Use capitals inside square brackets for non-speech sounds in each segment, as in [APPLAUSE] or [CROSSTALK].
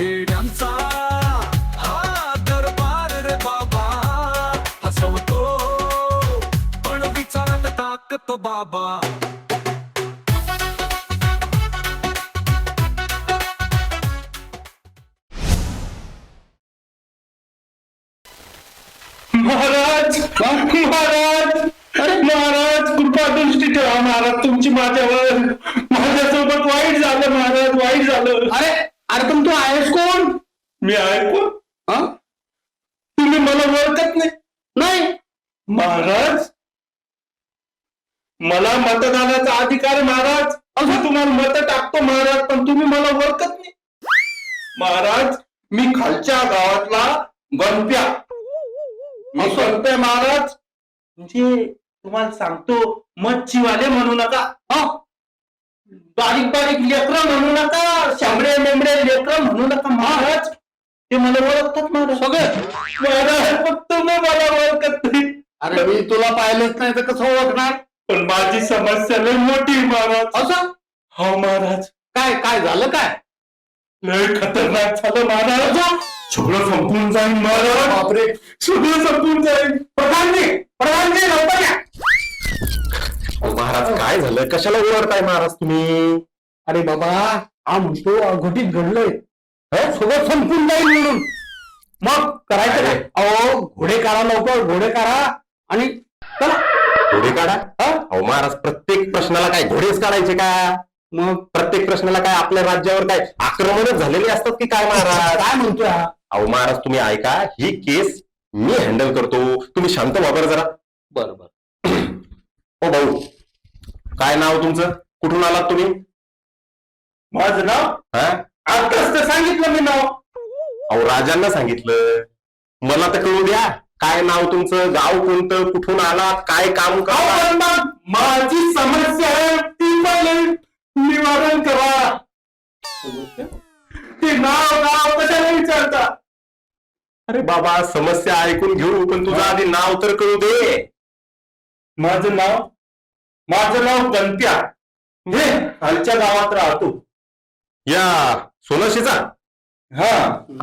येड्यांचा हा दरबार रे बाबा. हसवतो पण विचारात टाकतो बाबा. महाराज महाराज. महाराज कृपा दृष्टी ठेवा महाराज तुमची माझ्यावर. वाईट झालं महाराज वाईट झालं. अरे अरे पण तू आहेस कोण? मी ऐकू हा? तुम्ही मला ओळखत नाही. नाही. महाराज मला मतदानाचा अधिकार आहे, महाराज. असं तुम्हाला मत टाकतो महाराज पण तुम्ही मला ओळखत नाही. महाराज मी खालच्या गावातला गणप्या. मी गणप्या महाराज. म्हणजे तुम्हाला सांगतो मच्छीवाले म्हणू नका. हा? बारीक बारीक लेकरं म्हणू नका शांबडे मेंबडे लेकरं म्हणू नका महाराज. ते मला ओळखतात महाराज. सगळे? महाराज फक्त तुम्ही मला ओळखत नाही. अरे मी तुला पाहिलंच नाही तर कसं ओळखणार? पण माझी समस्या लय मोठी आहे, महाराज. असं? हो महाराज. काय काय झालं काय? लय खतरनाक झालं महाराज. सगळं संपून जाईल महाराज. बापरे. सगळं संपून जाईल प्रधानजी प्रधानजी लवकर या. महाराज काय झालं? कशाला ओरडताय महाराज तुम्ही? अरे बाबा हा म्हणतो अघटित घडलंय. हे? सगळं संपून जाईल म्हणून. मग करायचं काय? अहो घोडे काढा लवकर घोडे काढा आणि चला. घोडे काढा? अहो महाराज प्रत्येक प्रश्नाला काय घोडेच काढायचे का? मग? प्रत्येक प्रश्नाला काय आपल्या राज्यावर काय आक्रमणच झालेले असतात की काय महाराज? काय म्हणतोय हा? अहो महाराज तुम्ही ऐका ही केस मी हँडल करतो. तुम्ही शांत व्हा बरं जरा. बरं बरं. ओ भाऊ काय नाव तुमचं? कुठून आलात तुम्ही? माझं नाव? हा? आताच तर सांगितलं मी नाव. अहो राजांना सांगितलं. मला तर कळू द्या काय नाव तुमचं गाव कोणतं कुठून आलात काय काम अहो, करा पण मग माझी समस्या आहे ती पण निवारण करा. ते नाव नाव कशाला विचारता? अरे बाबा समस्या ऐकून घेऊ पण तुझं आधी नाव तर कळू दे. माझं नाव माझं नाव गणप्या. हे खालच्या गावात राहतो. या सोनशीचा हा.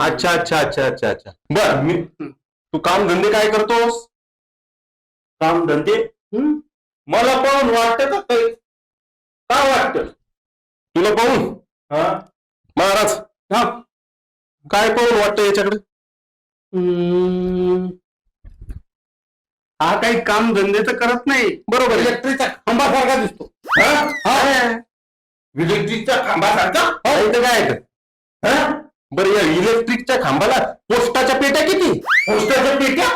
अच्छा अच्छा अच्छा अच्छा अच्छा. बर मी तू काम धंदे काय करतोस? काम धंदे? हं? मला पण वाटत का काही काय वाटत? तुला पाहून? हा. महाराज. हा. काय पाहून वाटतं याच्याकडे? हम्म. हा काही काम धंदे तर करत नाही. बरोबर आहे. इलेक्ट्रिकचा खांबासारखा दिसतो. हा? इलेक्ट्रिकच्या खांबासारखा? नाही तर काय तर. हा? बरं या इलेक्ट्रिकच्या खांबाला पोस्टाच्या पेट्या किती? पोस्टाच्या पेट्या?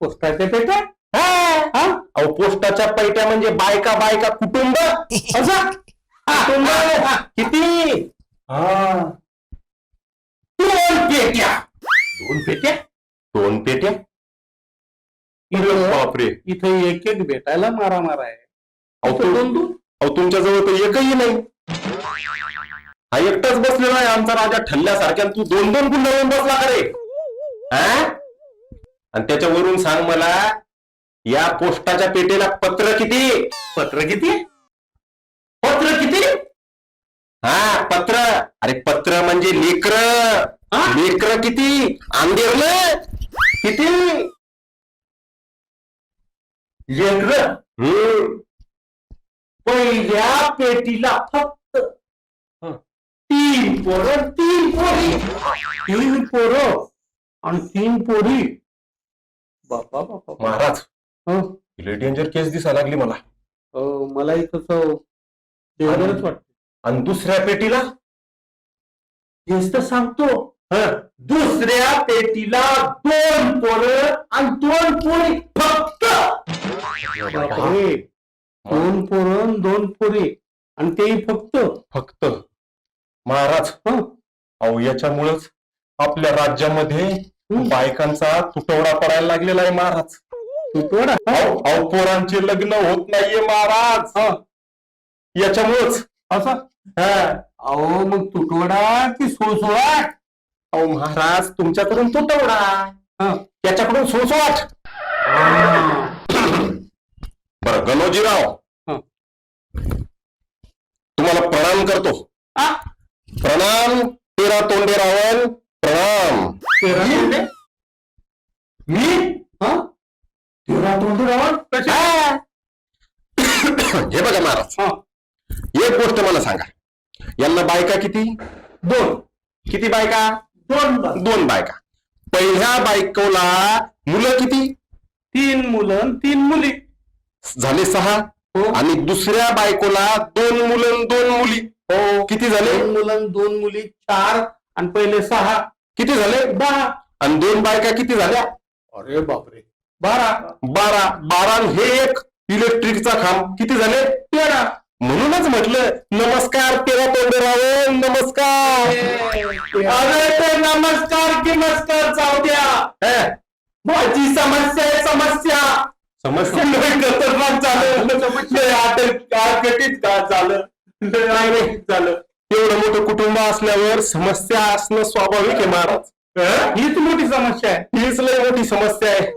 पोस्टाच्या पेट्या? हा? अहो पोस्टाच्या पेट्या म्हणजे बायका बायका कुटुंब. असं? कुटुंब किती? हा. दोन पेट्या. दोन पेट्या? दोन पेट्या? इथं बापरे. इथं एक एक भेटायला मारामार आहे. अहो इथं दोन तू- दोन अहो तुमच्याजवळ तर एकही नाही. हा एकटाच बसलेला आहे आमचा राजा ठल्ल्यासारख्या तू दोन दोन गुंडाळून बसला का रे? हा? आणि त्याच्यावरून सांग मला या पोस्टाच्या पेटेला पत्र किती? पत्र किती? पत्र किती? हा पत्र. अरे पत्र म्हणजे लेकर. लेकर किती? आंदेरलं किती? लेकर. पहिल्या पेटीला फक्त तीन पोरं तीन पोरी. तीन पोरं आणि तीन पोरी. बापा बापा महाराज हो, डेंजर केस दिसायला लागली मला. हो, मलाही तसं डेंजरच वाटत आणि दुसऱ्या पेटीला? तेच तर सांगतो. दुसऱ्या पेटीला दोन पोरं आणि दोन पोरी फक्त. दोन पोरं दोन पोरी. आणि तेही फक्त. फक्त. महाराज हं. अहो याच्यामुळेच आपल्या राज्यामध्ये. बायकांचा तुटवडा पडायला लागलेला आहे महाराज. तुटवडा? अहो अहो, पोरांचे लग्न होत नाहीये महाराज. हा. याच्यामुळेच. असा? हा. अहो मग तुटवडा की सोसोळाट अहो महाराज तुमच्याकडून तुटवडा हा. याच्याकडून सोसवाट बरं गणोजीराव. तुम्हाला प्रणाम करतो? प्रणाम ते तेरा तोंडे रावण. प्रणाम. तेरा तोंडे? मी? हा? तेरा तोंडे रावण? हा. बघा महाराज. हा. एक गोष्ट मला सांगा. यांना बायका किती? दोन. किती बायका? दोन बा- दोन बायका. पहिल्या बायकोला मुलं किती? तीन मुलं तीन मुली. झाले सहा. हो. आणि दुसऱ्या बायकोला दोन मुलं दोन मुली. हो. किती झाले? दोन मुलं दोन मुली चार आणि पहिले सहा. किती झाले? दहा आणि दोन बायका किती झाल्या? अरे बापरे. बारा. बारा. बारा हे एक इलेक्ट्रिकचा खांब. किती झाले? तेरा. म्हणूनच म्हटलं नमस्कार तेरा तोंडे रावण नमस्कार. अरे ते नमस्कार की नमस्कार जाऊ द्या. माझी समस्या आहे समस्या. समस्या. लय खतरनाक झालं. लय आटकटीत का झालं? लय आटकटीत झालं. एवढं मोठं कुटुंब असल्यावर समस्या असणं स्वाभाविक आहे महाराज. हं? हीच मोठी समस्या आहे. हीच लय मोठी समस्या आहे.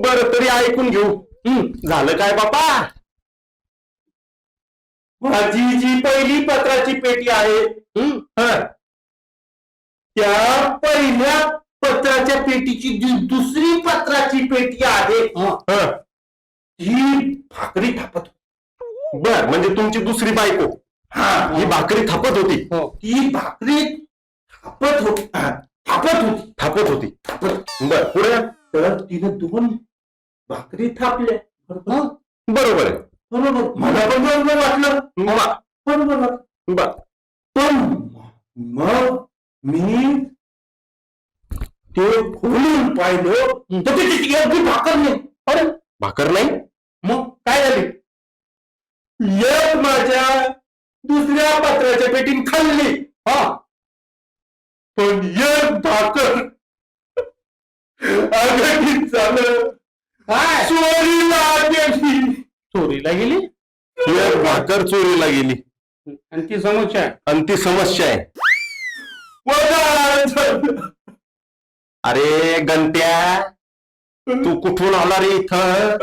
बरं तरी ऐकून घेऊ. झालं काय बापा? माझी जी पहिली पत्राची पेटी आहे. हं, हं, त्या पहिल्या पत्राच्या पेटीची जी दुसरी पत्राची पेटी आहे. हं. ही. भाकरी थापत बर म्हणजे तुमची दुसरी बायको. हा. ही भाकरी थापत होती. ती भाकरी थापत होती. थापत होती. थापत होती. थापत बर पुढे? तर तिने दोन भाकरी थापल्या. बरोबर? बरोबर आहे. बरोबर. मला पण बरोबर वाटलं. बरोबर. बर पण मग मी ते खोलून पाहिलं तर त्याची एवढी भाकर नाही. अरे भाकर नाही? मग काय झाली? एक माझ्या दुसऱ्या पत्राच्या पेटीन खाल्ली. हा. पण एक भाकर. अगदीच झालं. चोरीला गेली चोरीला गेली? एक भाकर चोरीला गेली. आणि ती समस्या आहे. आणि ती समस्या आहे. अरे गंत्या तू कुठून आला रे इथं?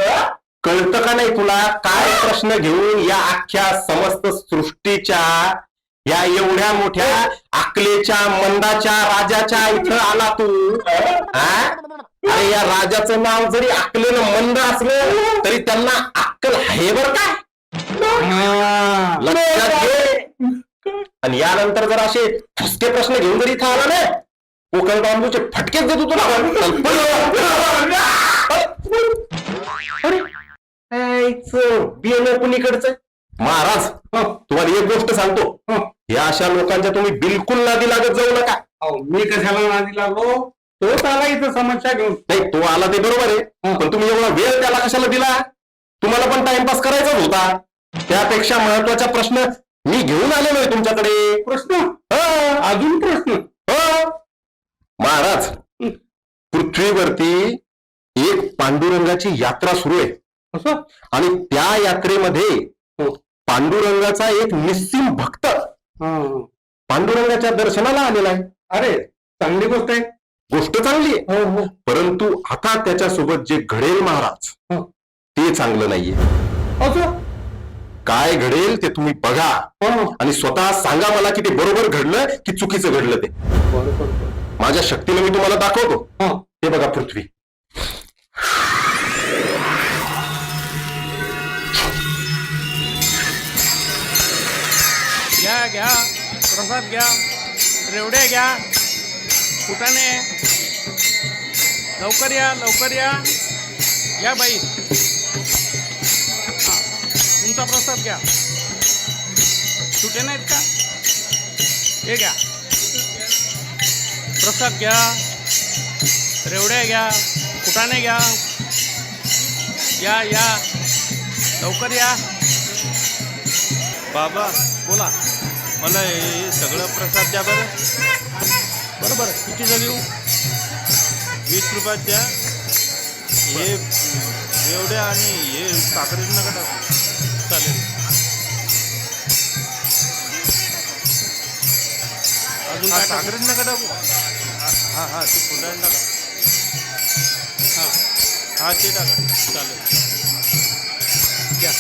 कळतं का नाही तुला? काय प्रश्न घेऊन या अख्ख्या समस्त सृष्टीच्या या एवढ्या मोठ्या अकलेच्या मंदाच्या राजाच्या इथं आला तू? हा? अरे या राजाचं नाव जरी अकलेनं मंद असलं तरी त्यांना अक्कल आहे बर का? लक्षात घे. आणि यानंतर जर असे फुसके प्रश्न घेऊन जर इथं आला ना कोकण बांबूचे फटकेच देतो तुला बियाणं कुणीकडचं? महाराज तुम्हाला एक गोष्ट सांगतो. या अशा लोकांच्या तुम्ही बिलकुल नादी लागत जाऊ नका. मी कशाला नादी लागलो तोच आला इथं समस्या घेऊन नाही तो आला ते बरोबर आहे. पण तुम्ही एवढा वेळ त्याला कशाला दिला? तुम्हाला पण टाइमपास करायचाच होता. त्यापेक्षा महत्त्वाचा प्रश्न मी घेऊन आलेलो आहे तुमच्याकडे. प्रश्न? हं. अजून प्रश्न? हो. महाराज पृथ्वीवरती एक पांडुरंगाची यात्रा सुरू आहे. असं? आणि त्या यात्रेमध्ये हो. पांडुरंगाचा एक निस्सिम भक्त. पांडुरंगाच्या दर्शनाला आलेला आहे. अरे चांगली गोष्ट आहे. गोष्ट चांगली आहे. हो हो. परंतु आता त्याच्यासोबत जे घडेल महाराज हो. ते चांगलं नाहीये. काय घडेल ते तुम्ही बघा. हो. आणि स्वतः सांगा मला की ते बरोबर घडलं की चुकीचं घडलं ते. बरोबर. माझ्या शक्तीने मी तुम्हाला दाखवतो. हा. हे बघा पृथ्वी. घ्या घ्या. प्रसाद घ्या. रेवड्या घ्या. फुटाणे. लवकर या लवकर या. या बाई. तुमचा प्रसाद घ्या. सुटे नाहीत का? हे घ्या. प्रसाद घ्या. रेवड्या घ्या. फुटाणे घ्या. या या. लवकर या. बाबा बोला. मला हे सगळं प्रसाद द्या बरं. बरं बरं कितीचं देऊ वीस रुपयात द्या हे एवढ्या आणि हे साखरेत नका टाकू. चालेल. अजून काय साखरेत नका टाकू. हां हां ते फुटाणे टाका. हां. हां ते टाका. चालेल. घ्या.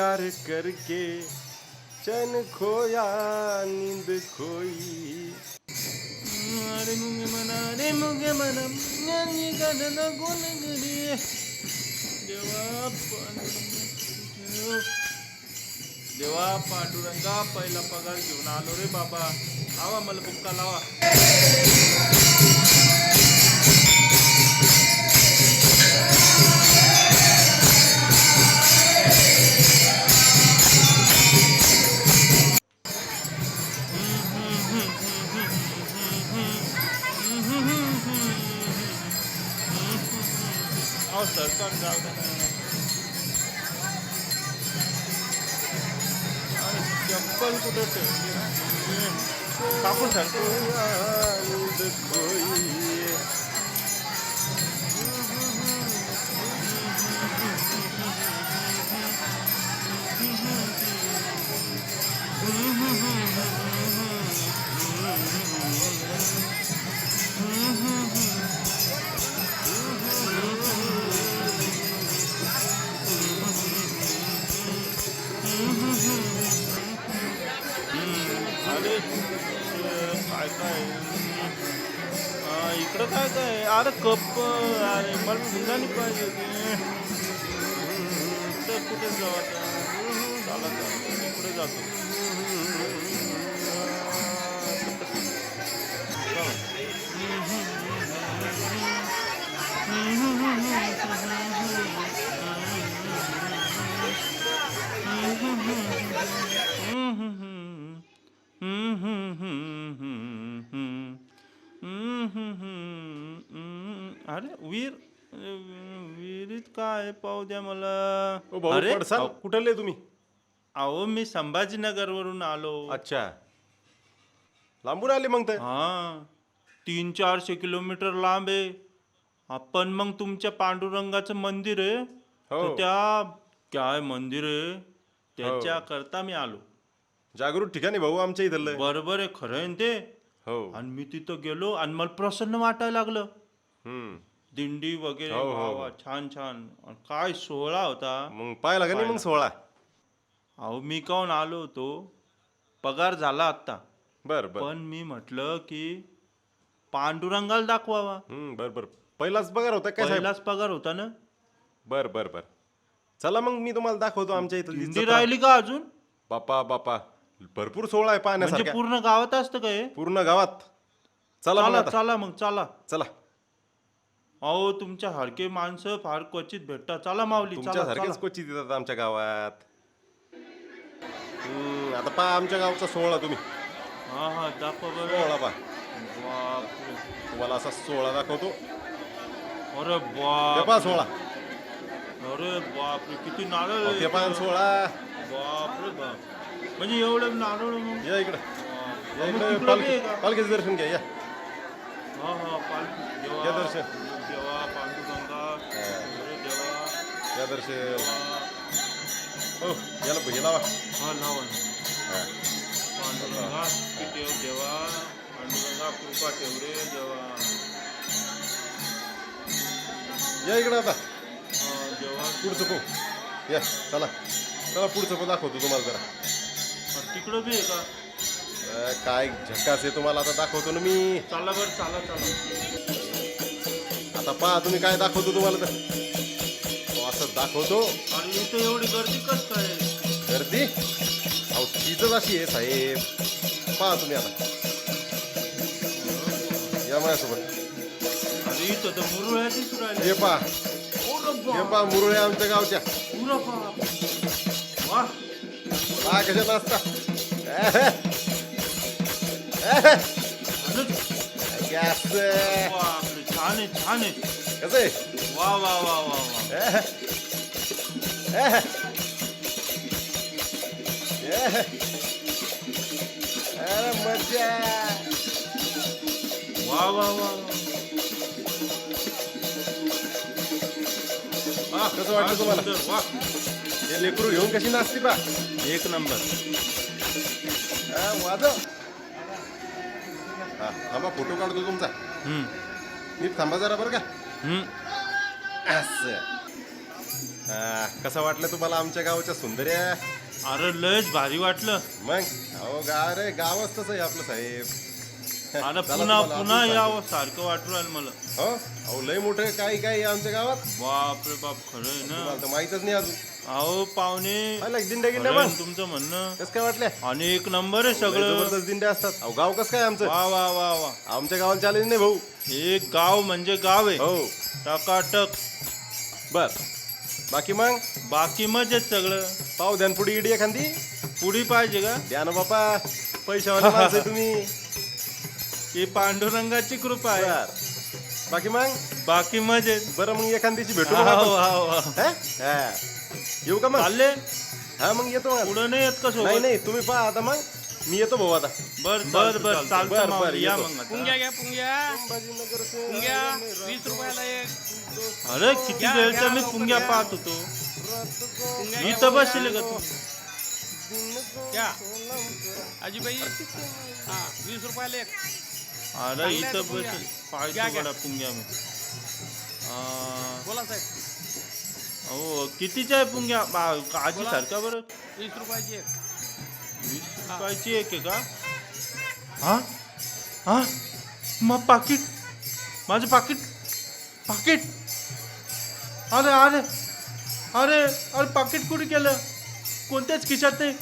प्यार करके चैन खोया नींद खोई। अरे मुंगे मना रे मुंगे मना मुंगे गणना गुण गणी देवा देवा पांडुरंगा पहिला पगार घेऊन आलो रे बाबा. आवा मला बुक्का लावा. কাপড় काय अरे कप अरे मला फुलदाणी पाहिजे होती तर कुठे जाऊ आता चला वीर विहिरीत काय पाहू द्या मला. अरे कुठले तुम्ही? अहो मी संभाजीनगरवरून आलो. अच्छा. लांबून आले मग तर हा. तीन चारशे किलोमीटर लांब आहे. आपण मग तुमच्या पांडुरंगाचं मंदिर आहे. हो. तर त्या काय मंदिर आहे? त्याच्या करता मी आलो. जागृत ठिकाणी भाऊ आमच्या इथलं बरोबर आहे खरं आहे ना ते? हो. आणि मी तिथं गेलो आणि मला प्रसन्न वाटायला लागलं. हम्म. दिंडी वगैरे हो, हो, वा हो. छान छान. काय सोहळा होता. मग पाहिला का नाही मग सोळा अहो मी काहून आलो होतो? पगार झाला आत्ता. बर बर. पण मी म्हटलं की पांडुरंगाला दाखवावा. हम्म बर बर. पहिलाच पगार होता काय साहेब? पहिलाच पगार होता ना? बर बर बर. चला मग मी तुम्हाला दाखवतो आमच्या इथं दिंडी राहिली का अजून? बापा बापा. भरपूर सोहळा आहे म्हणजे पाहण्यासारखा. पूर्ण गावात असतं का हे? पूर्ण गावात. चला मग चला आता. चला मग चला. चला. अहो तुमच्या हडके माणसं फार क्वचित भेटतात. चला माऊली चला तुमच्यासारखेच चला. क्वचित येतात आमच्या गावात. हम्म, आता पहा आमच्या गावचा सोहळा तुम्ही. हा हा दाखवा बरं. सोहळा पहा. बापरे. तुम्हाला असा सोहळा दाखवतो. अरे ते बाप पहा सोहळा. अरे बापरे किती नारळ अहो, ते आहे. पहा सोहळा. बापरे बाप. म्हणजे एवढं नारळ मग? या इकडं. बाप. या मग इकडं तिकडं बी पालखी आहे का? पालखीचं दर्शन घ्या या. हा हा पालखी देवा या दर्शन. या दर्शन देवा. हो याला भजी लावा. हा लावा. हा. पांडुरंगा की देव पांडुरंगा कृपा ठेव रे देवा या इकडं आता. हा, देवा पुढचं पाहू या चला. चला पुढचं पाहू दाखवतो तुम्हाला जरा. हा, तिकडं बी आहे का? अं, काय झक्कास आहे तुम्हाला आता दाखवतो ना मी. चाला बरं चाला चाला. आता पहा तुम्ही काय दाखवतो तुम्हाला तर. दाखवतो. अरे इथं एवढी गर्दी कस काय? गर्दी? अहो तीच अशी आहे साहेब. पहा तुम्ही आता. या माझ्यासोबत. इथं तर मुरुळ्या राहिल्या. हे पहा. हे. पहा मुरळे आमच्या गावच्या. वा. पहा कशा नाचता अरे गॅस. बापरे छान आहे छान आहे. कसं आहे? वा वा वा वा वा. [LAUGHS] अरे मजा वा वा वा वा. कसं वाटतं तुम्हाला वा हे लेकरू घेऊन कशी नाचते पा एक नंबर. हा, वाजव हा, थांबा फोटो काढतो तुमचा. हम्म, नीट थांबा जरा बरं का. हम्म. असं. कसं वाटलं तुम्हाला आमच्या गावच्या सुंदर्या? अरे लयच भारी वाटलं. मग? अहो गाव रे गावच तसं आहे आपलं साहेब. [LAUGHS] अरे पुन्हा तुम्हाला पुन्हा यावं सारखं वाटू राहिलं मला. हो? अहो लय मोठे काही काही आहे आमच्या गावात? बाप रे बाप खरं आहे ना. तुम्हाला तर माहितच नाही अजून. अहो पाहुणे. आला एक दिंड्या गिंड्या खरं तुमचं म्हणणं. कसं काय वाटल्या? आणि एक नंबर आहे लय सगळं. जबरदस्त दिंड्या असतात. अहो गाव कसं काय आमचं? वा वा वा वा. आमच्या गावाला चॅलेंज नाही भाऊ. एक गाव म्हणजे गाव आहे. हो. टकाटक. बर. बाकी मग? बाकी मजेत सगळं. पाव ध्यान पुढे इडी एखादी? पुढी पाहिजे का? द्या ना बापा पैशावाले [LAUGHS] माणसं आहे तुम्ही. ही पांडुरंगाची कृपा आहे. बर. बाकी मग? बाकी मजेत बरं मग एखादीची भेटू मग हाव, आपण. हाव, हाव. हा? हा. येऊ का मग? चालले. हा मग येतो मग पुढं नाही येत का नाही सोबत नाही तुम्ही पहा आता मग. मी येतो भाऊ आता. बर बर बर चालतं, बर, बर, माऊली, या येतो. मग आता. पुंग्या घ्या पुंग्या. पुंग्या वीस रुपयाला एक. अरे किती या, वेळचा मी लवकर पुंग्या. पाहत होतो. पुंग्या मी घ्या, तर पुंग्या. बसले का तू? घ्या. आजीबाई. हा वीस रुपयाला एक. अरे चांगल्या इथं आहेत पुंग्या. बसेल घ्या, पाहतो घ्या. गड्या पुंग्या मी. अं, बोला साहेब. हो कितीच्या आहे पुंग्या? बा- आजी सारखा बरं. वीस रुपयाची एक. वीस एक आहे का? हा? हा? मग पाकिट? माझं पाकिट? पाकिट? अरे अरे अरे अरे पाकिट कुठे गेलं? कोणत्याच खिशात नाही.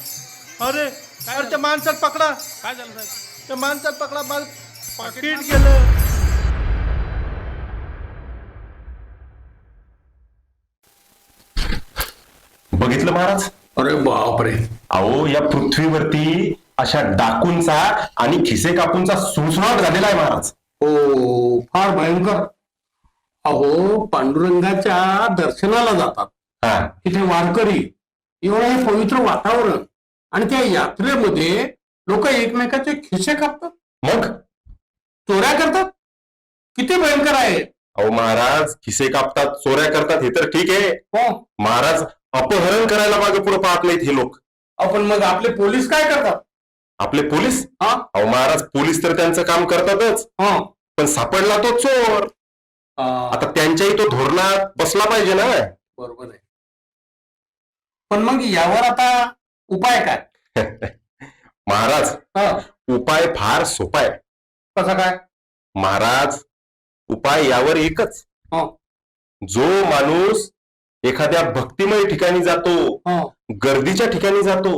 अरे अरे त्या माणसात पकडा. काय झालं साहेब? त्या माणसात पकडा माझं पाकिट गेलं. बघितलं महाराज? अरे बापरे. अहो या पृथ्वीवरती अशा डाकूंचा आणि खिसे कापूंचा सुळसुळाट झालेला आहे महाराज. हो फार भयंकर. अहो पांडुरंगाच्या दर्शनाला जातात. हा. तिथे वारकरी एवढं हे पवित्र वातावरण आणि त्या यात्रेमध्ये लोक एकमेकाचे खिसे कापतात. मग? चोऱ्या करतात. किती भयंकर आहे. अहो महाराज खिसे कापतात चोऱ्या करतात हे तर ठीक आहे. हो. महाराज अपहरण करायला मागे पुढे पाहत नाहीत हे लोक. आपण मग आपले पोलीस काय करतात? आपले पोलीस? हा. अहो महाराज पोलीस तर त्यांचं काम करतातच. हा. पण सापडला तो चोर. आ, आता त्यांच्याही तो धोरणात बसला पाहिजे ना. बरोबर आहे. पण मग यावर आता उपाय काय? [LAUGHS] महाराज हा, उपाय फार सोपा आहे. कसा काय? महाराज उपाय यावर एकच. हा. जो माणूस एखाद्या भक्तिमय ठिकाणी जातो हा. गर्दीच्या ठिकाणी जातो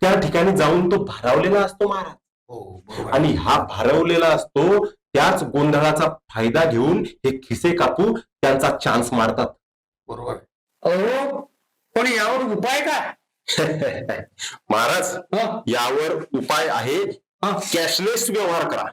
त्या ठिकाणी जाऊन तो भारावलेला असतो महाराज हो. आणि हा भारवलेला असतो त्याच गोंधळाचा फायदा घेऊन हे खिसे कापू त्यांचा चान्स मारतात बरोबर. अहो पण यावर उपाय काय [LAUGHS] महाराज यावर उपाय आहे. कॅशलेस व्यवहार करा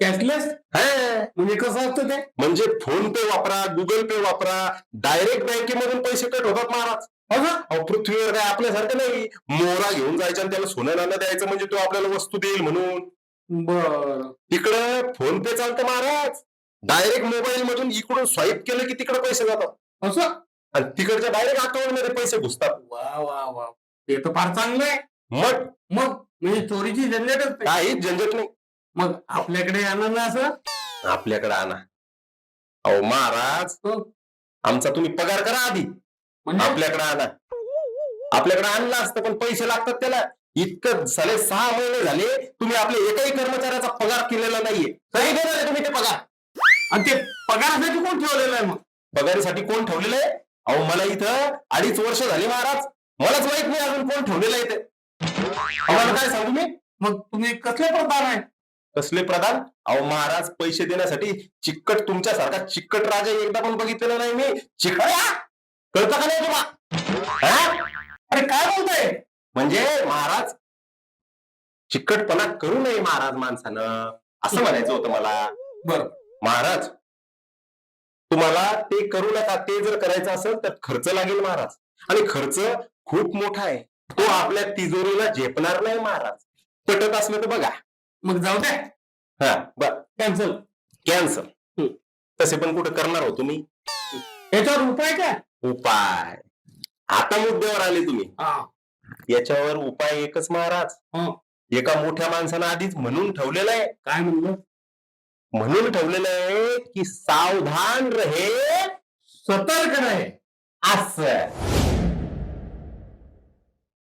कॅशलेस? हे, म्हणजे कसं असतं ते. म्हणजे फोन पे वापरा गुगल पे वापरा डायरेक्ट बँकेमधून पैसे कट होतात महाराज. असं अहो, पृथ्वीवर काय आपल्यासारखं नाही. मोरा घेऊन जायचं आणि त्याला सोनं नाणं द्यायचं म्हणजे तो आपल्याला वस्तू देईल म्हणून. बर. तिकडं फोन पे चालतं महाराज. डायरेक्ट मोबाईल मधून इकडून स्वाईप केलं की तिकडे पैसे जातात. असं आणि तिकडच्या डायरेक्ट अकाउंटमध्ये पैसे घुसतात. वा वा वा. हे तर फार चांगलं आहे. मग? मग? म्हणजे चोरीची झंझटच नाही. काहीच झंझट नाही. मग आपल्याकडे आणा ना असं. आपल्याकडे आणा. अहो महाराज हो. आमचा तुम्ही पगार करा आधी. म्हणजे? आपल्याकडे आणा. आपल्याकडे आणलं असतं पण पैसे लागतात त्याला. इतकं झाले सहा महिने झाले तुम्ही आपल्या एकाही कर्मचाऱ्याचा पगार केलेला नाहीये. कधी देणार आहे तुम्ही ते पगार? आणि ते पगारासाठी कोण ठेवलेलं आहे मग? पगारीसाठी कोण ठेवलेलं आहे? अहो मला इथं अडीच वर्ष झाली महाराज. मलाच माहीत नाही अजून कोण ठेवलेलं आहे ते. आम्हाला काय सांगू मी? मग तुम्ही कसले प्रधान आहे? कसले प्रधान? अहो महाराज पैसे देण्यासाठी चिक्कट तुमच्यासारखा चिक्कट राजा एकदा पण बघितलेला नाही मी. चिकट कळतं का नाही तुला हा? अरे काय बोलताय? म्हणजे महाराज चिकटपणा करू नये महाराज माणसानं. असं म्हणायचं होतं मला. बर. महाराज तुम्हाला ते करू नका ते जर करायचं असेल तर खर्च लागेल महाराज. आणि खर्च खूप मोठा आहे. तो आपल्या तिजोरीला झेपणार नाही महाराज. पटत असलं तर बघा. मग जाऊ द्या. हा बर. Cancel cancel. तसे पण कुठं करणार हो तुम्ही? याच्यावर उपाय काय? उपाय. आता मुद्द्यावर आले तुम्ही. हा. याच्यावर उपाय एकच महाराज. हं. एका मोठ्या माणसानं आधीच म्हणून ठेवलेलं आहे. काय म्हणलं? म्हणून ठेवलेलं आहे की सावधान रहे. सतर्क नाही असं.